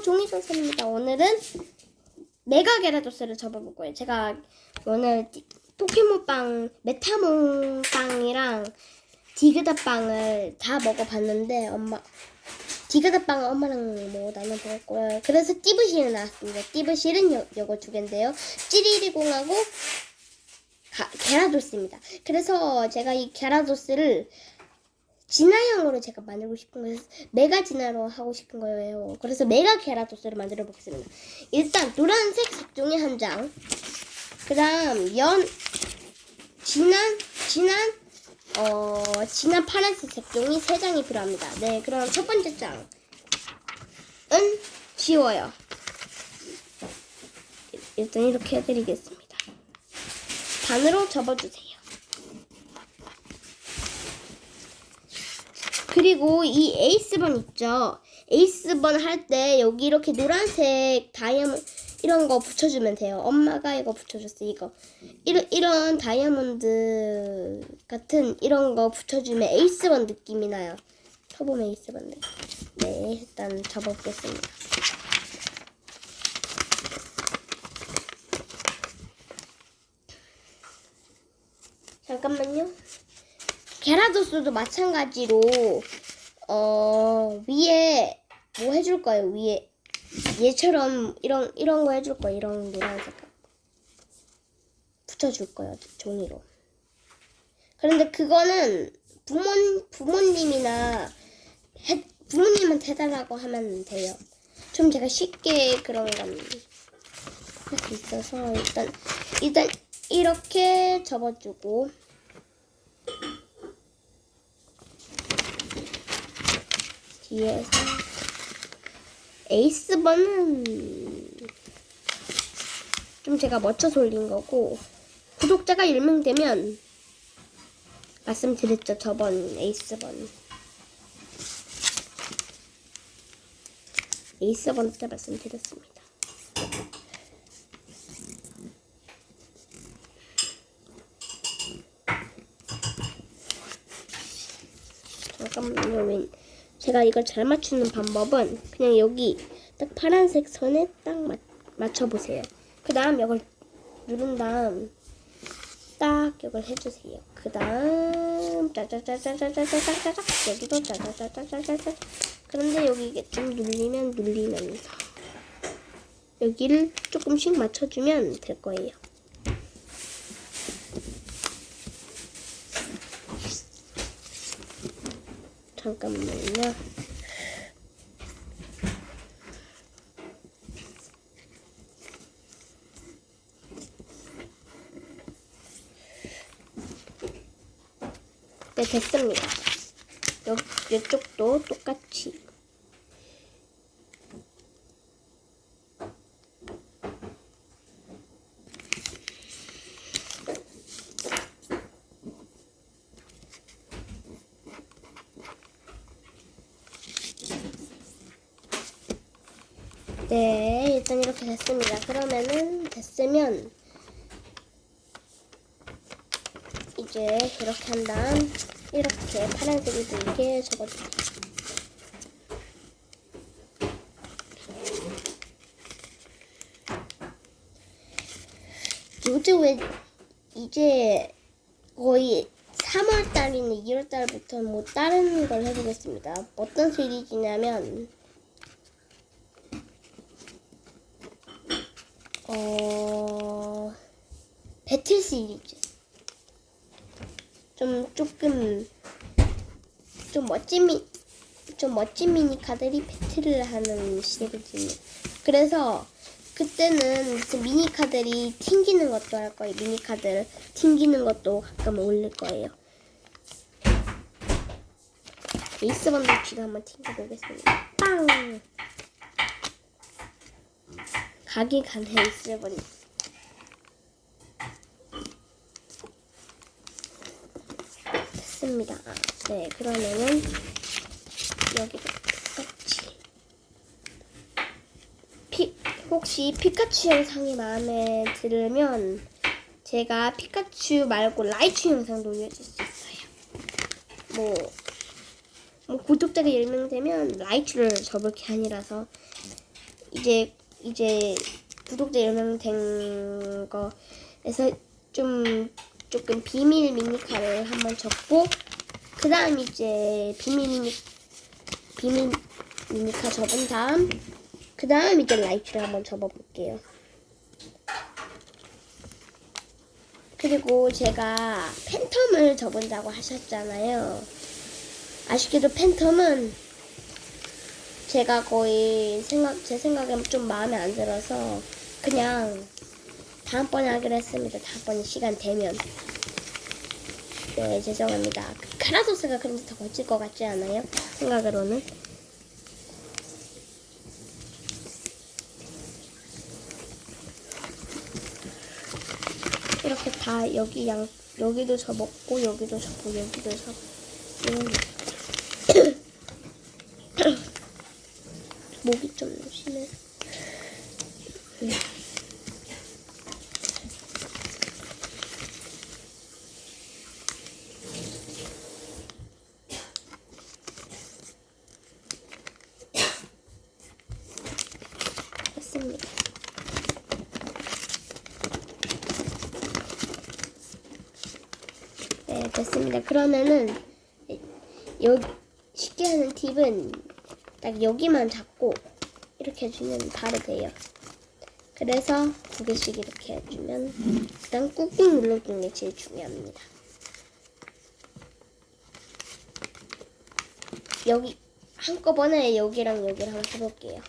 안녕하세요 종이 선생입니다. 오늘은 메가 게라도스를 접어볼 거예요. 제가 오늘 티- 포켓몬빵 메타몬빵이랑 디그다빵을 다 먹어봤는데 엄마 디그다빵은 엄마랑 뭐 나눠 먹었고요. 그래서 띠부실은 나왔습니다. 띠부실은 요, 요거 두 개인데요. 찌리리공하고 가- 게라도스입니다. 그래서 제가 이 게라도스를 진화형으로 제가 만들고 싶은 거예요. 메가 진화로 하고 싶은 거예요. 그래서 메가 게라도스를 만들어 보겠습니다. 일단 노란색 색종이 한 장. 그다음 연 진한 진한 어 진한 파란색 색종이 세 장이 필요합니다. 네, 그럼 첫 번째 장은 지워요. 일단 이렇게 해드리겠습니다. 반으로 접어주세요. 그리고 이 에이스번 있죠? 에이스번 할 때 여기 이렇게 노란색 다이아몬드 이런 거 붙여주면 돼요. 엄마가 이거 붙여줬어 이거. 이런 이런 다이아몬드 같은 이런 거 붙여주면 에이스번 느낌이 나요. 쳐보면 에이스번. 네, 일단 접어보겠습니다. 잠깐만요. 게라도스도 마찬가지로 어 위에 뭐 해줄 거예요? 위에 얘처럼 이런 이런 거 해줄 거예요. 이런 노란색 붙여줄 거예요 종이로. 그런데 그거는 부모 부모님이나 해, 부모님한테 해달라고 하면 돼요. 좀 제가 쉽게 그런 건 할 수 있어서 일단 일단 이렇게 접어주고 뒤에서. 에이스번은 좀 제가 멋져서 올린 거고 구독자가 1명 되면 말씀드렸죠 저번 에이스번. 에이스번 때 말씀드렸습니다. 잠깐만요 왜 제가 이걸 잘 맞추는 방법은 그냥 여기 딱 파란색 선에 딱 맞, 맞춰보세요. 그 다음 이걸 누른 다음 딱 이걸 해주세요. 그 다음 짜자자자자자자자자 여기도 짜자자자자자자 그런데 여기 이게 좀 눌리면 눌리면서 여기를 조금씩 맞춰주면 될 거예요. 잠깐만요. 네, 됐습니다. 여, 이쪽도 똑같이. 네, 일단 이렇게 됐습니다. 그러면은 됐으면 이제 이렇게 한 다음 이렇게 파란색이 보이게 접어주세요. 요즘 왜 이제 거의 3월 달이나 2월 달부터 뭐 다른 걸 해보겠습니다. 어떤 시리즈냐면 어 배틀 시리즈 좀 조금 좀 멋진 미, 좀 멋진 미니카들이 배틀을 하는 시리즈입니다. 그래서 그때는 미니카들이 튕기는 것도 할 거예요. 미니카들 튕기는 것도 가끔 올릴 거예요. 에이스번드 쥐가 한번 튕겨보겠습니다. 빵! 가긴 가네 에이스번드. 됐습니다. 아, 네, 그러면은 여기도 똑같이 피, 혹시 피카츄 영상이 마음에 들으면 제가 피카츄 말고 라이츄 영상도 올려줄 수 있어요. 뭐, 뭐 구독자가 10명 되면 라이츄를 접을 게 아니라서 이제 이제 구독자 1명 된 거에서 좀 조금 비밀 미니카를 한번 적고 그 다음 이제 비밀 미니 비밀 미니카 접은 다음 그 다음 이제 라이트를 한번 접어볼게요. 그리고 제가 팬텀을 접은다고 하셨잖아요. 아쉽게도 팬텀은 제가 거의 생각 제 생각에 좀 마음에 안 들어서 그냥 다음번에 하기로 했습니다. 다음번에 시간 되면. 네, 죄송합니다. 카라도스가 그런지 더 멋질 것 같지 않아요? 생각으로는. 이렇게 다 여기 양 여기도 접었고 여기도 접고 여기도 접고 목이 좀 심해. 음. 됐습니다. 네, 됐습니다. 그러면은 여 쉽게 하는 팁은 딱 여기만 잡고 이렇게 해주면 바로 돼요. 그래서 두 개씩 이렇게 해주면 일단 꾹꾹 눌러주는 게 제일 중요합니다. 여기 한꺼번에 여기랑 한번 해볼게요.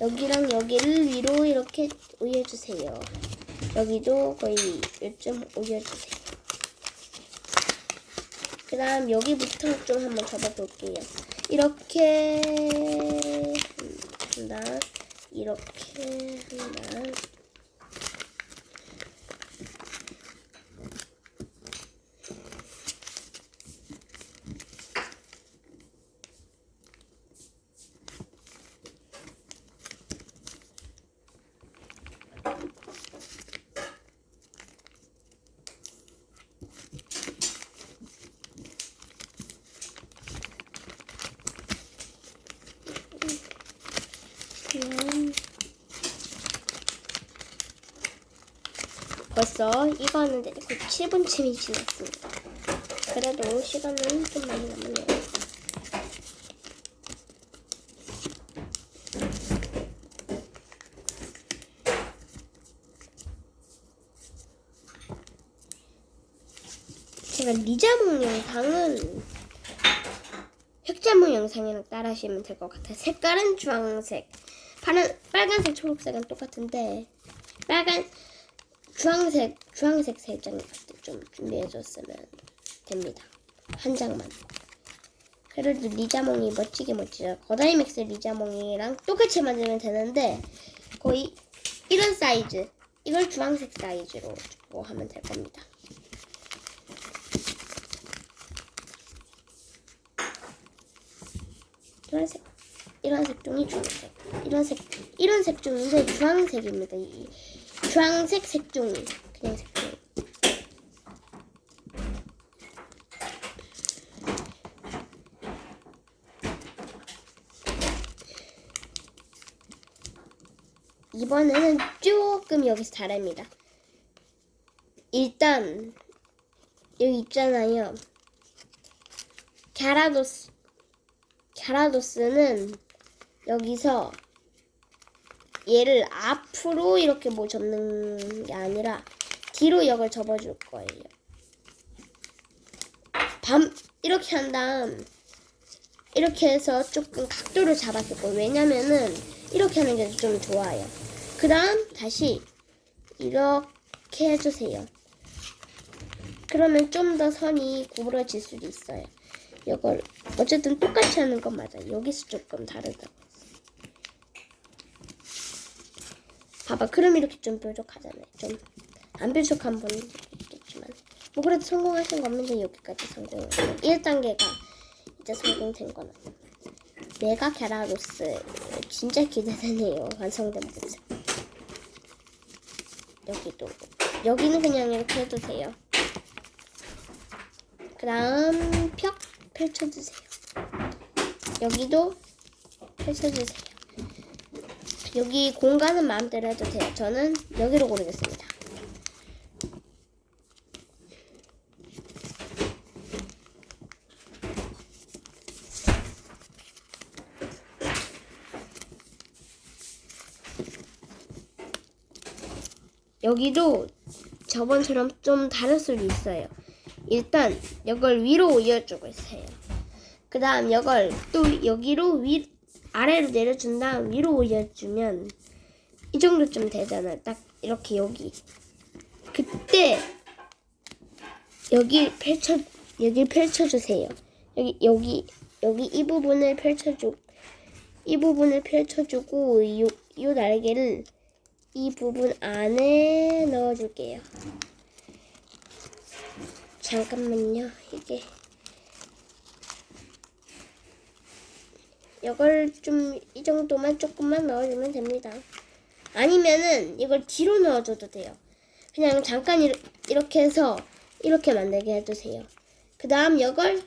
여기랑 여기를 위로 이렇게 올려주세요. 여기도 거의 요쯤 올려주세요. 그 다음 여기부터 좀 한번 접어볼게요. 이렇게 한다. 이렇게 한다. 그냥 벌써 하는데 7분쯤이 지났습니다. 그래도 시간은 좀 많이 남았네요. 제가 리자몽 영상은 흑자몽 영상이랑 따라 하시면 될 것 같아요. 색깔은 주황색, 파란, 빨간색, 초록색은 똑같은데 빨간 주황색 주황색 세 장 좀 준비해 줬으면 됩니다. 한 장만. 그래도 리자몽이 멋지게 멋지죠. 거다이맥스 리자몽이랑 똑같이 만들면 되는데 거의 이런 사이즈 이걸 주황색 사이즈로 주고 하면 될 겁니다. 이런 색 이런 색종이 주황색 이런 색 이런 색종인데 주황색입니다. 이 주황색 색종이 그냥 색종이 이번에는 조금 여기서 다릅니다. 일단 여기 있잖아요. 갸라도스 갸라도스는 여기서 얘를 앞으로 이렇게 뭐 접는 게 아니라 뒤로 역을 접어줄 거예요. 밤 이렇게 한 다음 이렇게 해서 조금 각도를 잡아줄 거예요. 왜냐면은 이렇게 하는 게 좀 좋아요. 그 다음 다시 이렇게 해주세요. 그러면 좀 더 선이 구부러질 수도 있어요. 이걸 어쨌든 똑같이 하는 건 맞아요. 여기서 조금 다르다 봐봐, 그럼 이렇게 좀 뾰족하잖아요. 좀 안 뾰족한 분도 있겠지만 뭐 그래도 성공하신 거면 여기까지 성공을 1단계가 이제 성공된 거는 메가 캐라로스 진짜 기대되네요. 완성된 모습. 여기도 여기는 그냥 이렇게 해도 돼요. 그 다음 벽 펼쳐주세요. 여기도 펼쳐주세요. 여기 공간은 마음대로 해도 돼요. 저는 여기로 고르겠습니다. 여기도 저번처럼 좀 다를 수도 있어요. 일단 이걸 위로 올려주고 있어요. 그 다음 이걸 또 여기로 위 아래로 내려준 다음 위로 올려주면 이 정도쯤 되잖아요. 딱 이렇게 여기. 그때 여기 펼쳐 여기 펼쳐주세요. 여기 여기 여기 이 부분을 펼쳐주 이 부분을 펼쳐주고 요, 요 날개를 이 부분 안에 넣어줄게요. 잠깐만요. 이게 이걸 좀 이 정도만 조금만 넣어주면 됩니다. 아니면은 이걸 뒤로 넣어줘도 돼요. 그냥 잠깐 이르- 이렇게 해서 이렇게 만들게 해주세요. 그 다음 이걸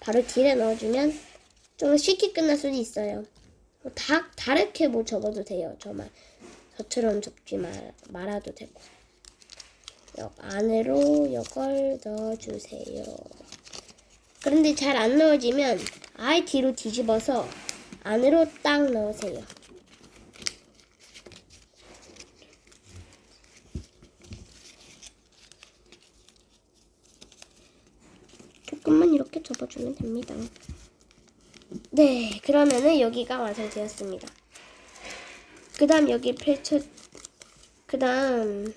바로 뒤에 넣어주면 좀 쉽게 끝날 수도 있어요. 뭐다 다르게 뭐 접어도 돼요. 저만 저처럼 접지 말, 말아도 되고. 여 안으로 이걸 넣어주세요. 그런데 잘 안 넣어지면 아예 뒤로 뒤집어서 안으로 딱 넣으세요. 조금만 이렇게 접어주면 됩니다. 네, 그러면은 여기가 완성되었습니다. 그 다음 여기 펼쳐, 그 다음,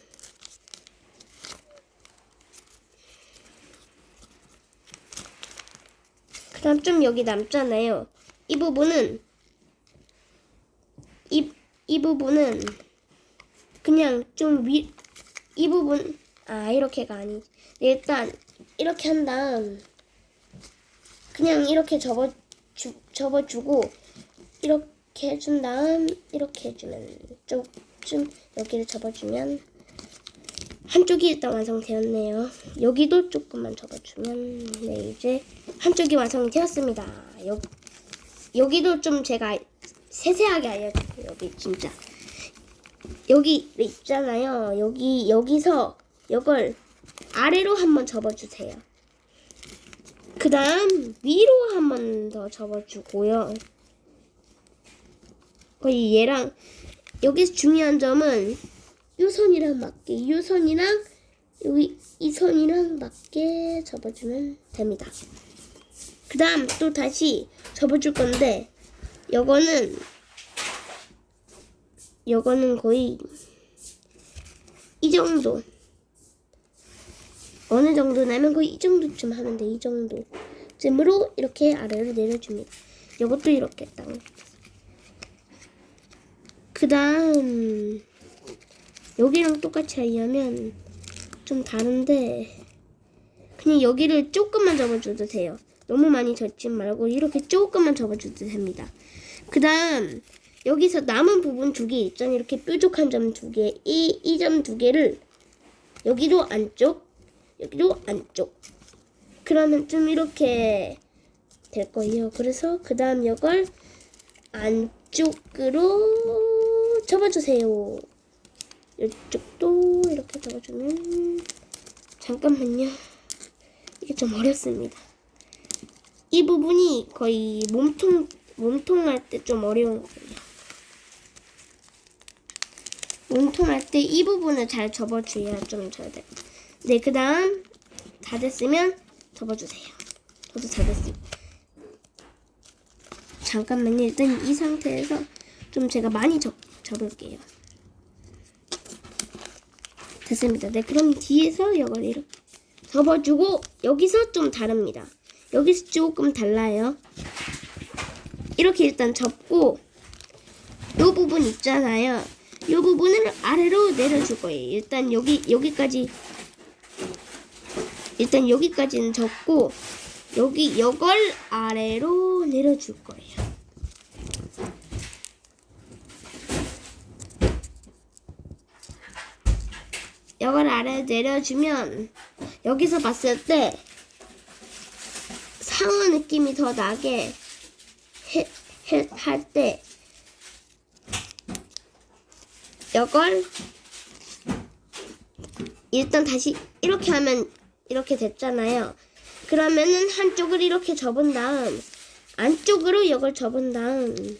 그 다음 좀 여기 남잖아요. 이 부분은, 이, 이 부분은 그냥 좀 위, 이 부분, 아, 이렇게가 아니. 일단, 이렇게 한 다음, 그냥 이렇게 접어, 주, 접어주고, 이렇게 해준 다음, 이렇게 해주면, 좀, 좀, 여기를 접어주면, 한쪽이 일단 완성되었네요. 여기도 조금만 접어주면, 네, 이제 한쪽이 완성되었습니다. 여, 여기도 좀 제가 세세하게 알려줄게요. 여기 진짜. 여기 있잖아요. 여기, 여기서, 이걸 아래로 한번 접어주세요. 그 다음 위로 한번 더 접어주고요. 거의 얘랑 여기서 중요한 점은 이 선이랑 맞게 이 선이랑 여기 이 선이랑 맞게 접어주면 됩니다. 그 다음 또 다시 접어줄 건데 요거는 요거는 거의 이 정도 어느 정도냐면 거의 이 정도쯤 하면 돼. 이 정도. 쯤으로 이렇게 아래로 내려줍니다. 이것도 이렇게 딱. 그 다음, 여기랑 똑같이 하려면 좀 다른데, 그냥 여기를 조금만 접어줘도 돼요. 너무 많이 접지 말고 이렇게 조금만 접어줘도 됩니다. 그 다음, 여기서 남은 부분 두 개 있잖아요. 이렇게 뾰족한 점 두 개. 이, 이 점 두 개를 여기도 안쪽, 여기도 안쪽. 그러면 좀 이렇게 될 거예요. 그래서 그 다음 이걸 안쪽으로 접어주세요. 이쪽도 이렇게 접어주면 잠깐만요. 이게 좀 어렵습니다. 이 부분이 거의 몸통 몸통 할 때 좀 어려운 거예요. 몸통 할 때 이 부분을 잘 접어줘야 좀 잘 돼요. 네, 그 다음 다 됐으면 접어주세요. 저도 다 됐어요. 잠깐만요. 일단 이 상태에서 좀 제가 많이 접, 접을게요. 됐습니다. 네, 그럼 뒤에서 이걸 이렇게 접어주고 여기서 좀 다릅니다. 여기서 조금 달라요. 이렇게 일단 접고 이 부분 있잖아요. 이 부분을 아래로 내려줄 거예요. 일단 여기 여기까지 일단 여기까지는 접고 여기 이걸 아래로 내려줄 거예요. 이걸 아래 내려주면 여기서 봤을 때 상어 느낌이 더 나게 할때 이걸 일단 다시 이렇게 하면 이렇게 됐잖아요. 그러면은 한쪽을 이렇게 접은 다음 안쪽으로 이걸 접은 다음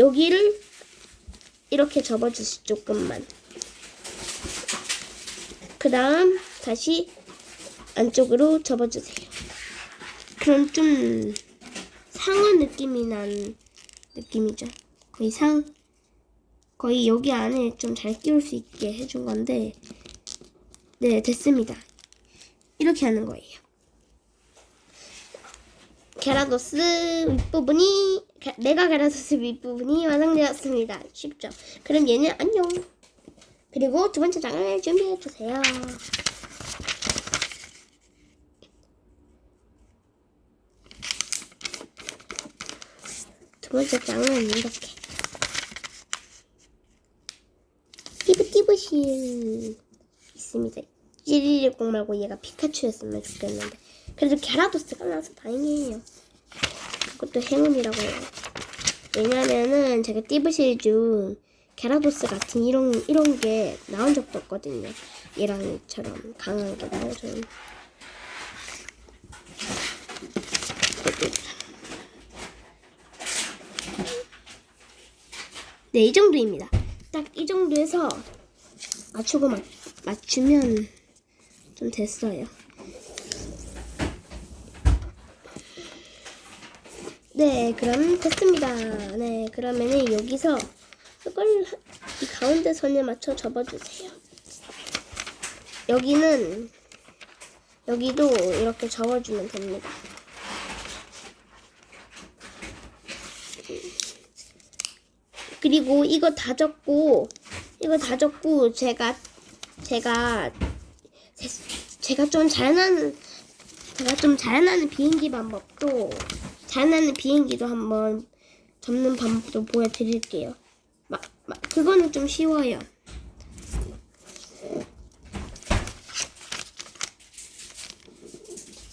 여기를 이렇게 접어주시 조금만. 그 다음 다시 안쪽으로 접어주세요. 그럼 좀 상어 느낌이 난 느낌이죠. 거의 상 거의 여기 안에 좀 잘 끼울 수 있게 해준 건데 네 됐습니다. 이렇게 하는 거예요. 게라도스 윗부분이 게- 메가 게라도스 윗부분이 완성되었습니다. 쉽죠? 그럼 얘는 안녕. 그리고 두 번째 장을 준비해 주세요. 두 번째 장은 이렇게 띠부띠부실 있습니다. 1110 말고 얘가 피카츄였으면 좋겠는데 그래도 게라도스가 나서 다행이에요. 그것도 행운이라고 해요. 왜냐면은 제가 띠부실 중 게라도스 같은 이런 이런 게 나온 적도 없거든요. 얘랑처럼 강한 게 나오죠. 네, 이 정도입니다. 딱 이 정도에서 맞추고 맞, 맞추면 좀 됐어요. 네, 그럼 됐습니다. 네, 그러면은 여기서 이걸 이 가운데 선에 맞춰 접어주세요. 여기는 여기도 이렇게 접어주면 됩니다. 그리고 이거 다 적고 이거 다 적고 제가 제가 제, 제가 좀잘 나는 제가 좀잘 나는 비행기 방법도 잘 나는 비행기도 한번 접는 방법도 보여드릴게요. 막, 막 그거는 좀 쉬워요.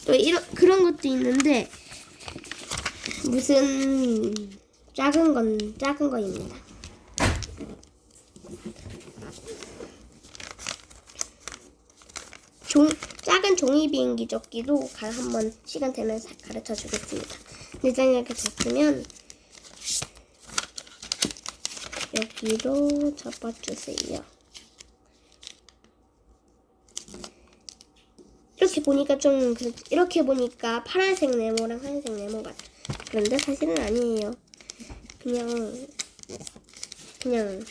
또 이런 그런 것도 있는데 무슨 작은 건 작은 거입니다. 종, 작은 종이 비행기 접기도 가- 한번 시간 되면 사- 가르쳐 주겠습니다. 일단 이렇게 접으면 여기로 접어주세요. 이렇게 보니까 좀 그- 이렇게 보니까 파란색 네모랑 하얀색 네모 같죠. 그런데 사실은 아니에요. 그냥 그냥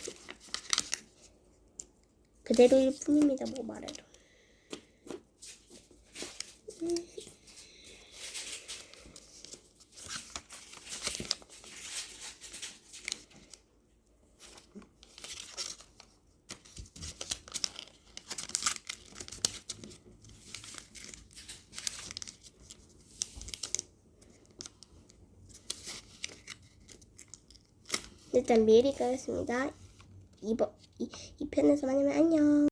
그대로일 뿐입니다. 뭐 말해도. 일단 미리 까겠습니다. 이번 이, 이 편에서 만나면 안녕.